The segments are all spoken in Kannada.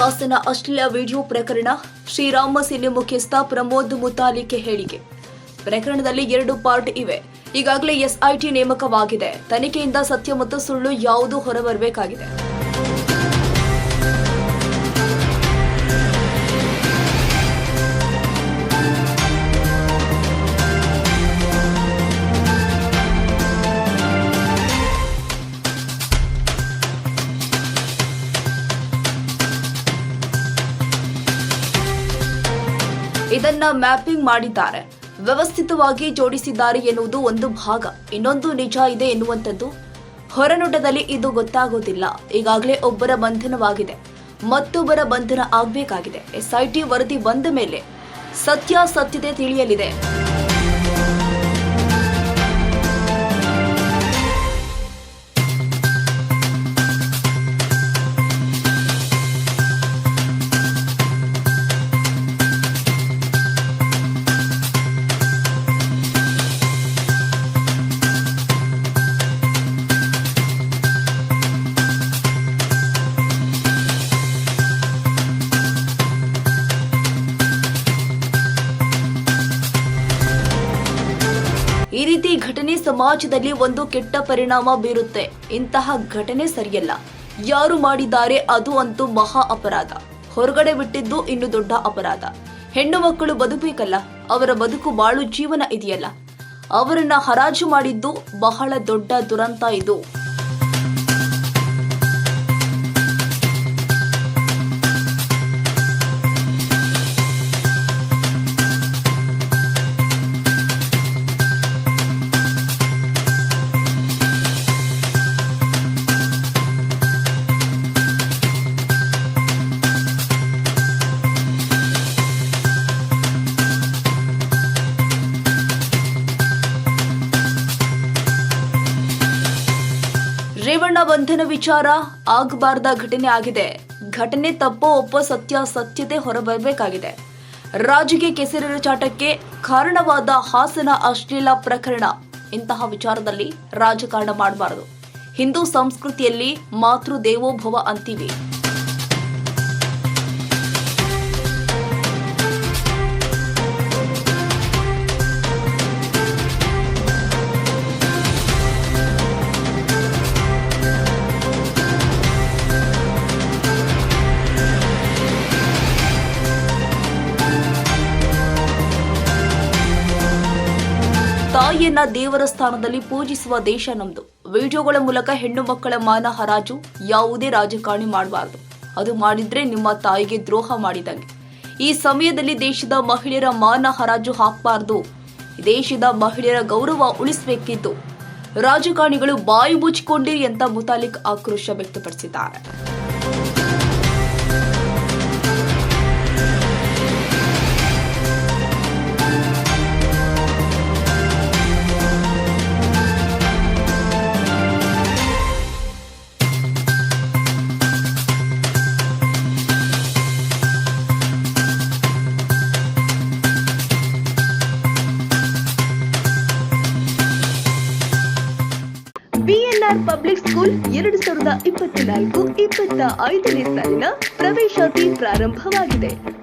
ಹಾಸನ ಅಶ್ಲೀಲ ವಿಡಿಯೋ ಪ್ರಕರಣ. ಶ್ರೀರಾಮ ಸೇನೆ ಮುಖ್ಯಸ್ಥ ಪ್ರಮೋದ್ ಮುತಾಲಿಕೆ ಹೇಳಿಕೆ. ಪ್ರಕರಣದಲ್ಲಿ ಎರಡು ಪಾರ್ಟ್ ಇವೆ. ಈಗಾಗಲೇ ಎಸ್ಐಟಿ ನೇಮಕವಾಗಿದೆ. ತನಿಖೆಯಿಂದ ಸತ್ಯ ಮತ್ತು ಸುಳ್ಳು ಯಾವುದು ಹೊರಬರಬೇಕಾಗಿದೆ. ಇದನ್ನ ಮ್ಯಾಪಿಂಗ್ ಮಾಡಿದ್ದಾರೆ. ವ್ಯವಸ್ಥಿತವಾಗಿ ಜೋಡಿಸಿದ್ದಾರೆ ಎನ್ನುವುದು ಒಂದು ಭಾಗ. ಇನ್ನೊಂದು ನಿಜ ಇದೆ ಎನ್ನುವಂಥದ್ದು. ಹೊರನೋಟದಲ್ಲಿ ಇದು ಗೊತ್ತಾಗೋದಿಲ್ಲ. ಈಗಾಗಲೇ ಒಬ್ಬರ ಬಂಧನವಾಗಿದೆ. ಮತ್ತೊಬ್ಬರ ಬಂಧನ ಆಗಬೇಕಾಗಿದೆ. ಎಸ್ಐಟಿ ವರದಿ ಬಂದ ಮೇಲೆ ಸತ್ಯ ಸತ್ಯತೆ ತಿಳಿಯಲಿದೆ. ಈ ರೀತಿ ಘಟನೆ ಸಮಾಜದಲ್ಲಿ ಒಂದು ಕೆಟ್ಟ ಪರಿಣಾಮ ಬೀರುತ್ತೆ. ಇಂತಹ ಘಟನೆ ಸರಿಯಲ್ಲ. ಯಾರು ಮಾಡಿದ್ದಾರೆ ಅದು ಅಂತೂ ಮಹಾ ಅಪರಾಧ. ಹೊರಗಡೆ ಬಿಟ್ಟಿದ್ದು ಇನ್ನು ದೊಡ್ಡ ಅಪರಾಧ. ಹೆಣ್ಣು ಮಕ್ಕಳು ಬದುಕಬೇಕಲ್ಲ, ಅವರ ಬದುಕು ಬಾಳು ಜೀವನ ಇದೆಯಲ್ಲ. ಅವರನ್ನ ಹರಾಜು ಮಾಡಿದ್ದು ಬಹಳ ದೊಡ್ಡ ದುರಂತ ಇದು. ರೇವಣ್ಣ ಬಂಧನ ವಿಚಾರ ಆಗಬಾರದ ಘಟನೆ ಆಗಿದೆ. ಘಟನೆ ತಪ್ಪೋ ಸತ್ಯ ಸತ್ಯತೆ ಹೊರಬರಬೇಕಾಗಿದೆ. ರಾಜಿಗೆ ಕೆಸರಿನ ಚಾಟಕ್ಕೆ ಕಾರಣವಾದ ಹಾಸನ ಅಶ್ಲೀಲ ಪ್ರಕರಣ. ಇಂತಹ ವಿಚಾರದಲ್ಲಿ ರಾಜಕಾರಣ ಮಾಡಬಾರದು. ಹಿಂದೂ ಸಂಸ್ಕೃತಿಯಲ್ಲಿ ಮಾತೃ ದೇವೋಭವ ಅಂತೀವಿ. ತಾಯಿಯನ್ನ ದೇವರ ಸ್ಥಾನದಲ್ಲಿ ಪೂಜಿಸುವ ದೇಶ ನಮ್ದು. ವಿಡಿಯೋಗಳ ಮೂಲಕ ಹೆಣ್ಣು ಮಕ್ಕಳ ಮಾನ ಹರಾಜು ಯಾವುದೇ ರಾಜಕಾರಣಿ ಮಾಡಬಾರದು. ಅದು ಮಾಡಿದ್ರೆ ನಿಮ್ಮ ತಾಯಿಗೆ ದ್ರೋಹ ಮಾಡಿದಂಗೆ. ಈ ಸಮಯದಲ್ಲಿ ದೇಶದ ಮಹಿಳೆಯರ ಮಾನ ಹರಾಜು ಹಾಕಬಾರದು. ದೇಶದ ಮಹಿಳೆಯರ ಗೌರವ ಉಳಿಸಬೇಕಿದ್ದು ರಾಜಕಾರಣಿಗಳು ಬಾಯಿ ಮುಚ್ಚಿಕೊಂಡಿರಿ ಅಂತ ಮುತಾಲಿಕ್ ಆಕ್ರೋಶ ವ್ಯಕ್ತಪಡಿಸಿದ್ದಾರೆ. ಬಿಎನ್ಆರ್ ಪಬ್ಲಿಕ್ ಸ್ಕೂಲ್ ಎರಡು ಸಾವಿರದ ಇಪ್ಪತ್ನಾಲ್ಕು ಇಪ್ಪತ್ತ ಐದನೇ ಸಾಲಿನ ಪ್ರವೇಶಾತಿ ಪ್ರಾರಂಭವಾಗಿದೆ.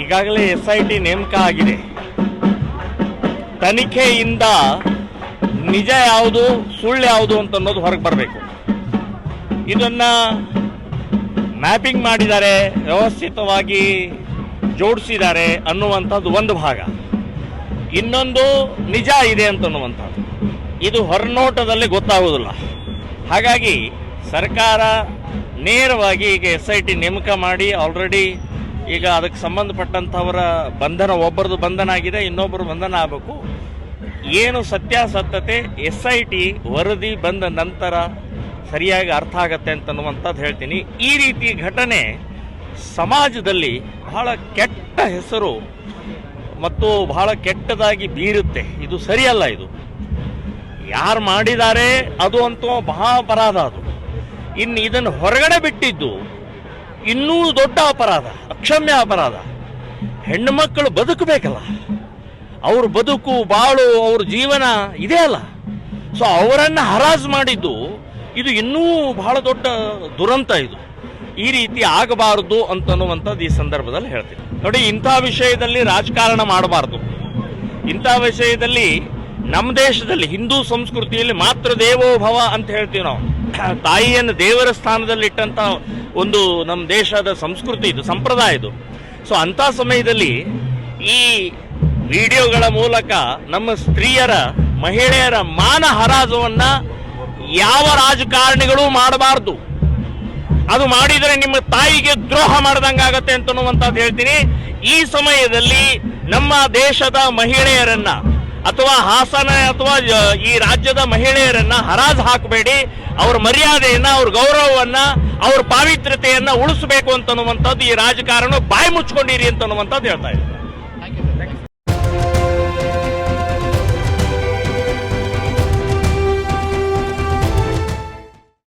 ಈಗಾಗಲೇ ಎಸ್ ಐ ಟಿ ನೇಮಕ ಆಗಿದೆ. ತನಿಖೆಯಿಂದ ನಿಜ ಯಾವುದು, ಸುಳ್ಳು ಯಾವುದು ಅಂತ ಅನ್ನೋದು ಹೊರಗೆ ಬರಬೇಕು. ಇದನ್ನ ಮ್ಯಾಪಿಂಗ್ ಮಾಡಿದ್ದಾರೆ ವ್ಯವಸ್ಥಿತವಾಗಿ ಜೋಡಿಸಿದ್ದಾರೆ ಅನ್ನುವಂಥದ್ದು ಒಂದು ಭಾಗ. ಇನ್ನೊಂದು ನಿಜ ಇದೆ ಅಂತ ಅನ್ನುವಂಥದ್ದು ಇದು ಹೊರನೋಟದಲ್ಲಿ ಗೊತ್ತಾಗುವುದಿಲ್ಲ. ಹಾಗಾಗಿ ಸರ್ಕಾರ ನೇರವಾಗಿ ಈಗ ಎಸ್ ಐ ಟಿ ನೇಮಕ ಮಾಡಿ ಆಲ್ರೆಡಿ ಈಗ ಅದಕ್ಕೆ ಸಂಬಂಧಪಟ್ಟಂಥವರ ಬಂಧನ, ಒಬ್ಬರದು ಬಂಧನ ಆಗಿದೆ, ಇನ್ನೊಬ್ಬರು ಬಂಧನ ಆಗಬೇಕು. ಏನು ಸತ್ಯಾಸತ್ಯತೆ, ಎಸ್ ಐ ಟಿ ವರದಿ ಬಂದ ನಂತರ ಸರಿಯಾಗಿ ಅರ್ಥ ಆಗತ್ತೆ ಅಂತನ್ನುವಂಥದ್ದು ಹೇಳ್ತೀನಿ. ಈ ರೀತಿ ಘಟನೆ ಸಮಾಜದಲ್ಲಿ ಬಹಳ ಕೆಟ್ಟ ಹೆಸರು ಮತ್ತು ಬಹಳ ಕೆಟ್ಟದಾಗಿ ಬೀರುತ್ತೆ. ಇದು ಸರಿಯಲ್ಲ ಇದು. ಯಾರು ಮಾಡಿದ್ದಾರೆ ಅದು ಅಂತೂ ಮಹಾ ಅಪರಾಧ ಅದು. ಇನ್ನು ಇದನ್ನು ಹೊರಗಡೆ ಬಿಟ್ಟಿದ್ದು ಇನ್ನೂ ದೊಡ್ಡ ಅಪರಾಧ, ಅಕ್ಷಮ್ಯ ಅಪರಾಧ. ಹೆಣ್ಣು ಮಕ್ಕಳು ಬದುಕಬೇಕಲ್ಲ. ಅವ್ರ ಬದುಕು, ಬಾಳು, ಅವ್ರ ಜೀವನ ಇದೆ ಅಲ್ಲ. ಸೊ ಅವರನ್ನು ಹರಾಜು ಮಾಡಿದ್ದು ಇದು ಇನ್ನೂ ಬಹಳ ದೊಡ್ಡ ದುರಂತ ಇದು. ಈ ರೀತಿ ಆಗಬಾರದು ಅಂತನ್ನುವಂಥದ್ದು ಈ ಸಂದರ್ಭದಲ್ಲಿ ಹೇಳ್ತೀನಿ. ನೋಡಿ, ಇಂಥ ವಿಷಯದಲ್ಲಿ ರಾಜಕಾರಣ ಮಾಡಬಾರ್ದು. ಇಂಥ ವಿಷಯದಲ್ಲಿ ನಮ್ಮ ದೇಶದಲ್ಲಿ ಹಿಂದೂ ಸಂಸ್ಕೃತಿಯಲ್ಲಿ ಮಾತ್ರ ದೇವೋಭವ ಅಂತ ಹೇಳ್ತೀವಿ ನಾವು. ತಾಯಿಯನ್ನು ದೇವರ ಸ್ಥಾನದಲ್ಲಿ ಇಟ್ಟಂತ ಒಂದು ನಮ್ಮ ದೇಶದ ಸಂಸ್ಕೃತಿ ಇದು, ಸಂಪ್ರದಾಯ ಇದು. ಸೊ ಅಂಥ ಸಮಯದಲ್ಲಿ ಈ ವಿಡಿಯೋಗಳ ಮೂಲಕ ನಮ್ಮ ಸ್ತ್ರೀಯರ, ಮಹಿಳೆಯರ ಮಾನ ಹರಾಜವನ್ನು ಯಾವ ರಾಜಕಾರಣಿಗಳು ಮಾಡಬಾರ್ದು. ಅದು ಮಾಡಿದರೆ ನಿಮ್ಮ ತಾಯಿಗೆ ದ್ರೋಹ ಮಾಡ್ದಂಗಾಗತ್ತೆ ಅಂತನ್ನುವಂಥದ್ದು ಹೇಳ್ತೀನಿ. ಈ ಸಮಯದಲ್ಲಿ ನಮ್ಮ ದೇಶದ ಮಹಿಳೆಯರನ್ನ ಅಥವಾ ಹಾಸನ ಅಥವಾ ಈ ರಾಜ್ಯದ ಮಹಿಳೆಯರನ್ನ ಹರಾಜು ಹಾಕಬೇಡಿ. ಅವ್ರ ಮರ್ಯಾದೆಯನ್ನ, ಅವ್ರ ಗೌರವವನ್ನ ಅವ್ರ ಪಾವಿತ್ರ್ಯತೆಯನ್ನ ಉಳಿಸಬೇಕು ಅಂತನ್ನುವಂಥದ್ದು ಈ ರಾಜಕಾರಣ ಬಾಯಿ ಮುಚ್ಕೊಂಡಿರಿ ಅಂತನ್ನುವಂಥದ್ದು ಹೇಳ್ತಾ ಇದೆ